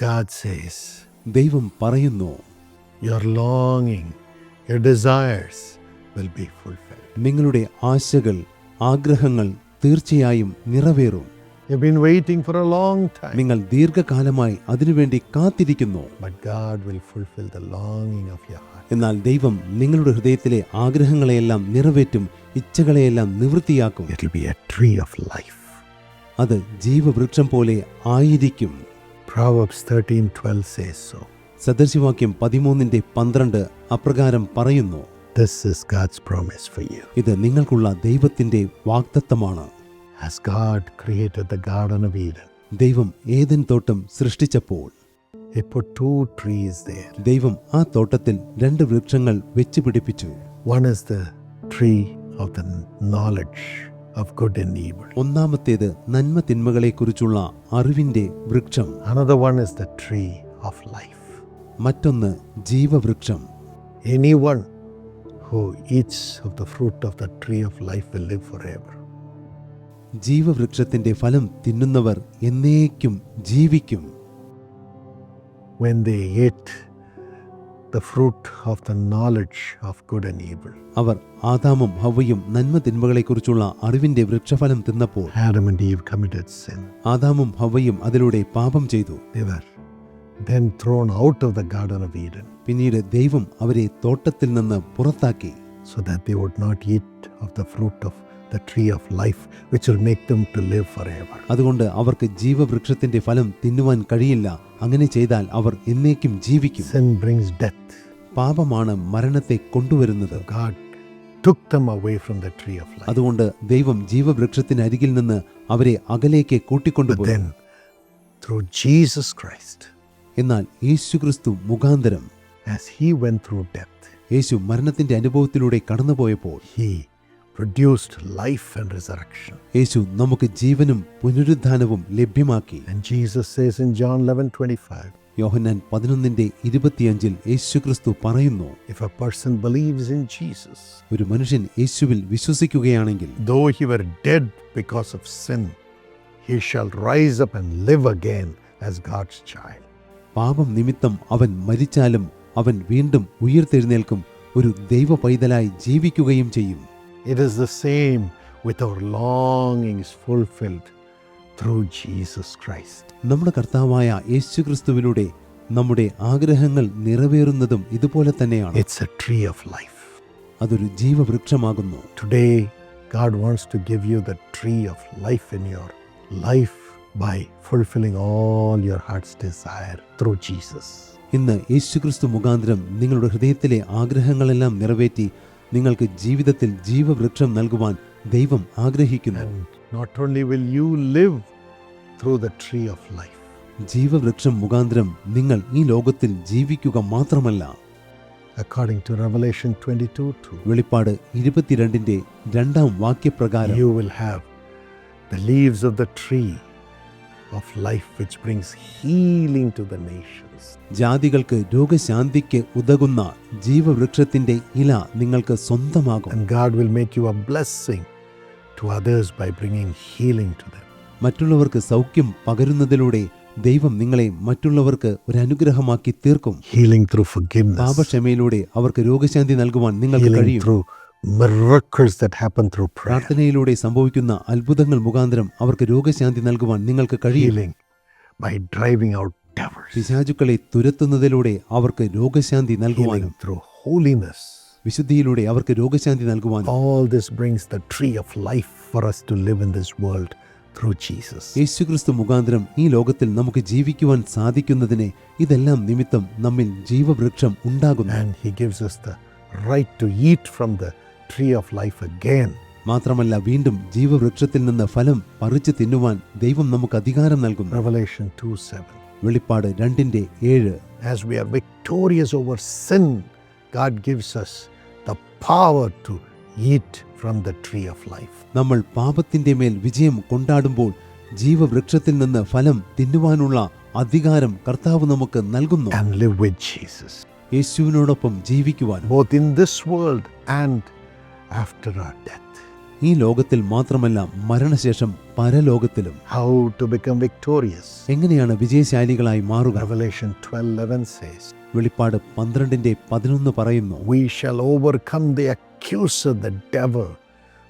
God says, ദൈവം പറയുന്നു Your longing, your desires will be fulfilled. നിങ്ങളുടെ ആശകൾ ആഗ്രഹങ്ങൾ തീർച്ചയായും നിറവേറും You've been waiting for a long time, നിങ്ങൾ ദീർഘകാലമായി അതിനുവേണ്ടി കാത്തിരിക്കുന്നു but God will fulfill the longing of your heart. എന്നാൽ ദൈവം നിങ്ങളുടെ ഹൃദയത്തിലെ ആഗ്രഹങ്ങളെയെല്ലാം നിറവേറ്റും ഇച്ഛകളെയെല്ലാം നിവൃത്തിയാക്കും It'll be a tree of life. അത് ജീവവൃക്ഷം പോലെ ആയിരിക്കും Proverbs 13:12 says so. സദൃശവാക്യം പതിമൂന്നിന്റെ പന്ത്രണ്ട് അപ്രകാരം പറയുന്നു This is God's promise for you. ഇത് നിങ്ങൾക്കുള്ള ദൈവത്തിന്റെ വാഗ്ദത്തമാണ് As God created the Garden of Eden, ദൈവം ഏതൻ തോട്ടം സൃഷ്ടിച്ചപ്പോൾ He put two trees there. ദൈവം ആ തോട്ടത്തിൽ രണ്ട് വൃക്ഷങ്ങൾ വെച്ച് പിടിപ്പിച്ചു One is the tree of the knowledge of good and evil. ഒന്നാമത്തേത് നന്മ തിന്മകളെക്കുറിച്ചുള്ള അറിവിന്റെ വൃക്ഷം Another one is the tree of life. മറ്റൊന്ന് ജീവവൃക്ഷം Anyone who eats of the fruit of the tree of life will live forever. ജീവവൃക്ഷത്തിന്റെ ഫലം തിന്നുന്നവർ എന്നേക്കും ജീവിക്കും When they ate the fruit of the knowledge of good and evil, അവർ ആദാമും ഹവ്വയും നന്മ തിന്മകളെക്കുറിച്ചുള്ള അറിവിന്റെ വൃക്ഷഫലം തിന്നപ്പോൾ Adam and Eve committed sin. ആദാമും ഹവ്വയും അതിലൂടെ പാപം ചെയ്തു then thrown out of the Garden of Eden പിന്നീട് ദൈവം അവരെ തോട്ടത്തിൽ നിന്ന് പുറത്താക്കി so that they would not eat of the fruit of the tree of life, which will make them to live forever. അതുകൊണ്ട് അവർക്ക് ജീവവൃക്ഷത്തിന്റെ ഫലം തിന്നുവാൻ കഴിയില്ല അങ്ങനെ ചെയ്താൽ അവർ എന്നേക്കും ജീവിക്കും Sin brings death. പാപമാണ് മരണത്തെ കൊണ്ടുവരുന്നത് God took them away from the tree of life. അതുകൊണ്ട് ദൈവം ജീവവൃക്ഷത്തിന് അരികിൽ നിന്ന് അവരെ അകലേക്ക് കൂട്ടിക്കൊണ്ടുപോയി then, through Jesus Christ, എന്നാൽ യേശുക്രിസ്തു മുഖാന്തരം as He went through death, യേശു മരണത്തിന്റെ അനുഭവത്തിലൂടെ കടന്നുപോയപ്പോൾ He produced life and resurrection. യേശു നമുക്ക് ജീവനും പുനരുദ്ധാനവും ലഭ്യമാക്കി And Jesus says in John 11 25, യോഹന്നാൻ പതിനൊന്നിന്റെ ഇരുപത്തിയഞ്ചിൽ യേശുക്രിസ്തു പറയുന്നു if a person believes in Jesus, ഒരു മനുഷ്യൻ യേശുവിൽ വിശ്വസിക്കുകയാണെങ്കിൽ though he were dead because of sin, he shall rise up and live again as God's child. പാപം നിമിത്തം അവൻ മരിച്ചാലും അവൻ വീണ്ടും ഉയർത്തെഴുന്നേൽക്കും ഒരു ദൈവ പൈതലായി ജീവിക്കുകയും ചെയ്യും It is the same with our longings fulfilled through Jesus Christ. നമ്മുടെ കർത്താവായ യേശുക്രിസ്തുവിലൂടെ നമ്മുടെ ആഗ്രഹങ്ങൾ നിറവേറുന്നതും ഇതുപോലെ തന്നെയാണ് It's a tree of life. അതൊരു ജീവവൃക്ഷമാകുന്നു Today, God wants to give you the tree of life in your life by fulfilling all your heart's desire through Jesus. ഇന്ന് യേശുക്രിസ്തു മുഖാന്തരം നിങ്ങളുടെ ഹൃദയത്തിലെ ആഗ്രഹങ്ങളെല്ലാം നിറവേറ്റി നിങ്ങൾക്ക് ജീവിതത്തിൽ ജീവവൃക്ഷം നൽകുവാൻ ദൈവം ആഗ്രഹിക്കുന്നു not only will you live through the tree of life, ജീവവൃക്ഷം മുഖാന്തരം നിങ്ങൾ ഈ ലോകത്തിൽ ജീവിക്കുക മാത്രമല്ല according to Revelation 22 2, വെളിപ്പാട് ഇരുപത്തിരണ്ടിന്റെ രണ്ടാം വാക്യപ്രകാരം you will have the leaves of the tree of life, which brings healing to the nations. ജാതികൾക്ക് രോഗശാന്തിക്ക് ഉതകുന്ന ജീവവൃക്ഷത്തിന്റെ ഇല നിങ്ങൾക്ക് സ്വന്തമാകും And God will make you a blessing to others by bringing healing to them. മറ്റുള്ളവർക്ക് സൗഖ്യം പകരുന്നതിലൂടെ ദൈവം നിങ്ങളെ മറ്റുള്ളവർക്ക് ഒരു അനുഗ്രഹമാക്കി തീർക്കും Healing through forgiveness, പാപക്ഷമയിലൂടെ അവർക്ക് രോഗശാന്തി നൽകുവാൻ നിങ്ങൾക്ക് കഴിയും through miracles that happen through prayer, പ്രാർത്ഥനയിലൂടെ സംഭവിക്കുന്ന അത്ഭുതങ്ങൾ മുഖാന്തരം അവർക്ക് രോഗശാന്തി നൽകുവാൻ നിങ്ങൾക്ക് കഴിയും healing by driving out devils, പിശാചുക്കളെ തുരത്തുന്നതിലൂടെ അവർക്ക് രോഗശാന്തി നൽകുവാനും through holiness. വിശുദ്ധിയിലൂടെ അവർക്ക് രോഗശാന്തി നൽകുവാനും All this brings the tree of life for us to live in this world through Jesus. യേശുക്രിസ്തു മുഖാന്തരം ഈ ലോകത്തിൽ നമുക്ക് ജീവിക്കുവാൻ സാധിക്കുന്നതിനെ ഇതെല്ലാം നിമിത്തം നമ്മിൽ ജീവവൃക്ഷം ഉണ്ടാകുന്നു And He gives us the right to eat from the tree of life again. മാത്രമല്ല വീണ്ടും ജീവവൃക്ഷത്തിൽ നിന്ന് ഫലം പറിച്ചു തിന്നുവാൻ ദൈവം നമുക്ക് അധികാരം നൽകുന്നു. Revelation 2 7. വെളിപ്പാട് രണ്ടിന്റെ ഏഴ്. As we are victorious over sin, God gives us the power to eat from the tree of life നമ്മൾ പാപത്തിന്റെ മേൽ വിജയം കൊണ്ടാടുമ്പോൾ ജീവവൃക്ഷത്തിൽ നിന്ന് ഫലം തിന്നുവാനുള്ള അധികാരം കർത്താവ് നമുക്ക് നൽകുന്നു. And live with Jesus, യേശുവിനോടൊപ്പം ജീവിക്കുവാൻ. Both in this world and after our death. ഈ ലോകത്തിൽ മാത്രമല്ല മരണശേഷം പരലോകത്തിലും How to become victorious. എങ്ങനെയാണ് വിജയശാലികളായി മാറുക Revelation 12:11 says, വെളിപ്പാട് പന്ത്രണ്ടിന്റെ പതിനൊന്ന് പറയുന്നു "We shall overcome the accuser, the devil,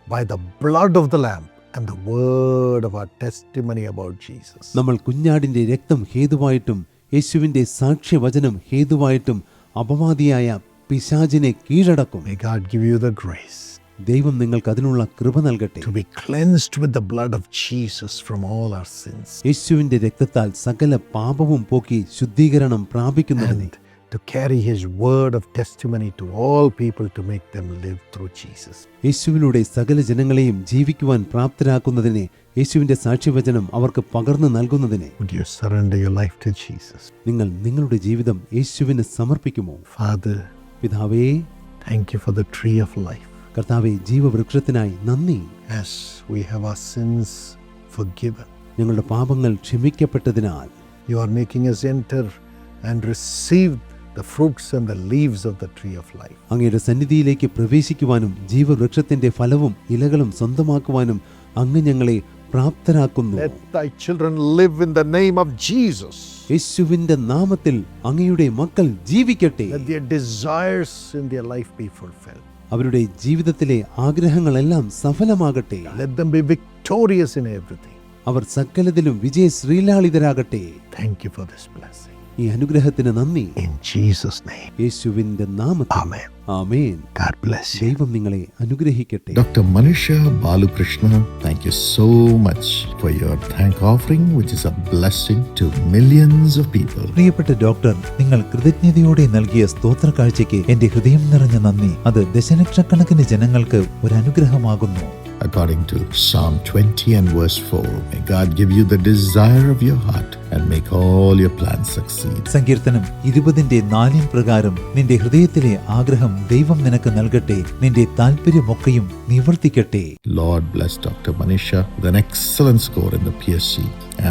by the blood of the lamb and the word of our testimony about Jesus." നമ്മൾ കുഞ്ഞാടിന്റെ രക്തം ഹേതുവായിട്ടും യേശുവിന്റെ സാക്ഷ്യവചനം ഹേതുവായിട്ടും അപവാദിയായ പിശാചിനെ കീഴടക്കും May God give you the grace ദൈവം നിങ്ങൾക്ക് അതിനുള്ള കൃപ നൽകട്ടെ to be cleansed with the blood of Jesus from all our sins യേശുവിന്റെ രക്തത്താൽ സകല പാപവും പോക്കി ശുദ്ധീകരണം പ്രാപിക്കുന്നതിന് and to carry his word of testimony to all people to make them live through Jesus. യേശുവിലൂടെ സകല ജനങ്ങളെയും ജീവിക്കുവാൻ പ്രാപ്തരാക്കുന്നതിനെ യേശുവിന്റെ സാക്ഷ്യവചനം അവർക്ക് പകർന്നു നൽകുന്നതിനെ Would you surrender your life to Jesus? നിങ്ങൾ നിങ്ങളുടെ ജീവിതം യേശുവിന് സമർപ്പിക്കുമോ Father, പിതാവേ thank you for the tree of life. കർത്താവെ ജീവവൃക്ഷത്തിനായി നന്ദി As we have our sins forgiven, ഞങ്ങളുടെ പാപങ്ങൾ ക്ഷമിക്കപ്പെട്ടതിനാൽ you are making us enter and receive the fruits and the leaves of the tree of life. അങ്ങയുടെ സന്നിധിയിലേക്ക് പ്രവേശിക്കുവാനും ജീവവൃക്ഷത്തിന്റെ ഫലവും ഇലകളും സ്വന്തമാക്കുവാനും അങ്ങ് ഞങ്ങളെ പ്രാപ്തരാക്കുന്നു Let thy children live in the name of Jesus. യേശുവിന്റെ നാമത്തിൽ അങ്ങയുടെ മക്കൾ ജീവിക്കട്ടെ Let their desires in their life be fulfilled. അവരുടെ ജീവിതത്തിലെ ആഗ്രഹങ്ങളെല്ലാം സഫലമാകട്ടെ. അവർ സകലത്തിലും വിജയ ശ്രീലാളിതരാകട്ടെ thank you for this bless ഈ അനുഗ്രഹത്തിന് നന്ദി. ഇൻ ജീസസ് നെയിം യേശുവിന്റെ നാമത്തിൽ. ആമേൻ. ബ്ലെസ്. ദൈവം നിങ്ങളെ അനുഗ്രഹിക്കട്ടെ. ഡോക്ടർ മനുഷ്യ Balakrishna thank you so much for your thank offering which is a blessing to millions of people. പ്രിയപ്പെട്ട ഡോക്ടർ നിങ്ങൾ കൃതജ്ഞതയോടെ നൽകിയ സ്തോത്ര കാഴ്ചയ്ക്ക് എന്റെ ഹൃദയം നിറഞ്ഞ നന്ദി. അത് ദശലക്ഷക്കണക്കിന് ജനങ്ങൾക്ക് ഒരു അനുഗ്രഹമാകുന്നു According to Psalm 20 and verse 4, may God give you the desire of your heart and make all your plans succeed. സങ്കീർത്തനം ഇരുപതിന്റെ നാലിൻ പ്രകാരം നിന്റെ ഹൃദയത്തിലെ ആഗ്രഹം ദൈവം നിനക്ക് നൽകട്ടെ നിന്റെ താല്പര്യമൊക്കെയും നിവർത്തിക്കട്ടെ Lord bless Dr. Manisha with an excellent score in the PSC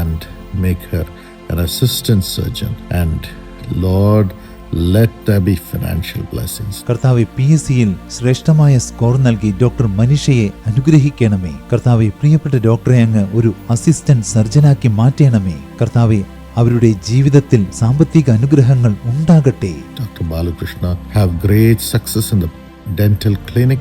and make her an assistant surgeon. And Lord, let there be financial blessings. കർത്താവെ പി എസ് സിയിൽ ശ്രേഷ്ഠമായ സ്കോർ നൽകി ഡോക്ടർ മനുഷ്യയെ അനുഗ്രഹിക്കണമേ. കർത്താവെ പ്രിയപ്പെട്ട ഡോക്ടറെ അങ്ങ് ഒരു അസിസ്റ്റന്റ് സർജനാക്കി മാറ്റണമേ. കർത്താവെ അവരുടെ ജീവിതത്തിൽ സാമ്പത്തിക അനുഗ്രഹങ്ങൾ ഉണ്ടാകട്ടെ. Have great success in the dental clinic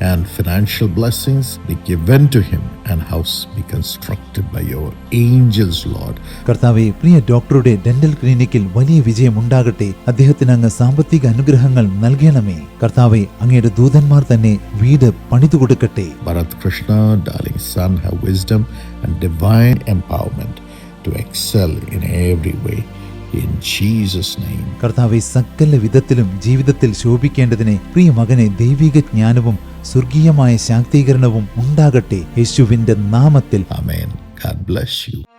and financial blessings be given to him. And house be constructed by your angels, Lord. കർത്താവെ പ്രിയ ഡോക്ടറുടെ ഡെന്റൽ ക്ലിനിക്കിൽ വലിയ വിജയം ഉണ്ടാകട്ടെ അദ്ദേഹത്തിന് അങ്ങ് സാമ്പത്തിക അനുഗ്രഹങ്ങൾ നൽകണമേ കർത്താവെ അങ്ങയുടെ ദൂതന്മാർ തന്നെ വീട് പണിതു കൊടുക്കട്ടെ Bharath Krishna wisdom and divine empowerment to excel in every way. In Jesus' name. കർത്താവെ സകല വിധത്തിലും ജീവിതത്തിൽ ശോഭിക്കേണ്ടതിനെ പ്രിയ മകനെ ദൈവിക ജ്ഞാനവും സ്വർഗീയമായ ശാക്തീകരണവും ഉണ്ടാകട്ടെ യേശുവിന്റെ നാമത്തിൽ അമേൻ ഗാഡ് ബ്ലസ് you.